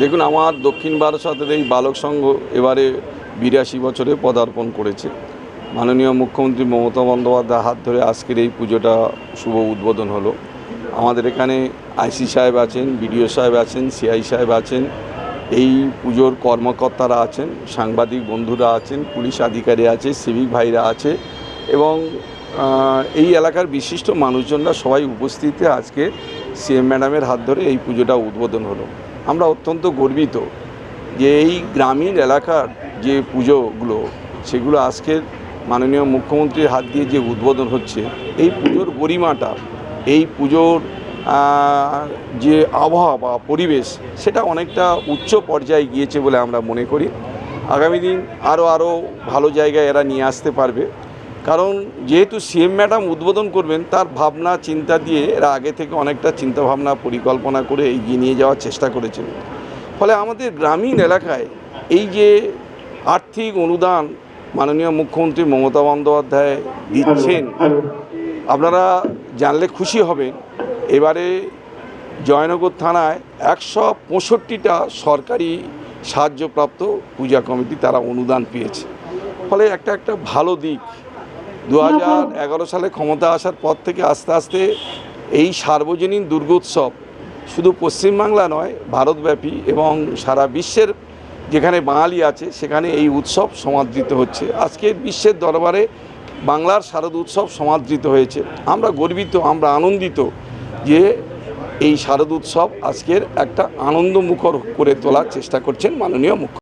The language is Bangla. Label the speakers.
Speaker 1: দেখুন, আমার দক্ষিণ বারাসাতের এই বালক সংঘ এবারে বিরাশি বছরে পদার্পণ করেছে। মাননীয় মুখ্যমন্ত্রী মমতা বন্দ্যোপাধ্যায় হাত ধরে আজকের এই পুজোটা শুভ উদ্বোধন হলো। আমাদের এখানে আইসি সাহেব আছেন, বিডিও সাহেব আছেন, সিআই সাহেব আছেন, এই পুজোর কর্মকর্তারা আছেন, সাংবাদিক বন্ধুরা আছেন, পুলিশ আধিকারী আছে, সিভিক ভাইরা আছে এবং এই এলাকার বিশিষ্ট মানুষজনরা সবাই উপস্থিতিতে আজকে সিএম ম্যাডামের হাত ধরে এই পুজোটা উদ্বোধন হলো। আমরা অত্যন্ত গর্বিত যে এই গ্রামীণ এলাকার যে পুজোগুলো, সেগুলো আজকের মাননীয় মুখ্যমন্ত্রীর হাত দিয়ে যে উদ্বোধন হচ্ছে, এই পুজোর গরিমাটা এই পুজোর যে আবহাওয়া বা পরিবেশ, সেটা অনেকটা উচ্চ পর্যায়ে গিয়েছে বলে আমরা মনে করি। আগামী দিন আরও আরও ভালো জায়গায় এরা নিয়ে আসতে পারবে। কারণ যেহেতু সিএম ম্যাডাম উদ্বোধন করবেন, তার ভাবনা, চিন্তা দিয়ে এরা আগে থেকে অনেকটা চিন্তাভাবনা, পরিকল্পনা করে এগিয়ে নিয়ে যাওয়ার চেষ্টা করেছেন। ফলে আমাদের গ্রামীণ এলাকায় এই যে আর্থিক অনুদান মাননীয় মুখ্যমন্ত্রী মমতা বন্দ্যোপাধ্যায় দিচ্ছেন, আপনারা জানলে খুশি হবেন। এবারে জয়নগর থানায় একশো পঁয়ষট্টিটা সরকারি সাহায্যপ্রাপ্ত পূজা কমিটি তারা অনুদান পেয়েছে। ফলে একটা একটা ভালো দিক দু হাজার এগারো সালে ক্ষমতা আসার পর থেকে আস্তে আস্তে এই সার্বজনীন দুর্গোৎসব শুধু পশ্চিমবাংলা নয়, ভারতব্যাপী এবং সারা বিশ্বের যেখানে বাঙালি আছে, সেখানে এই উৎসব সমাদৃত হচ্ছে। আজকের বিশ্বের দরবারে বাংলার শারদ উৎসব সমাদৃত হয়েছে। আমরা গর্বিত, আমরা আনন্দিত যে এই শারদ উৎসব আজকের একটা আনন্দমুখর করে তোলার চেষ্টা করছেন মাননীয় মুখ্য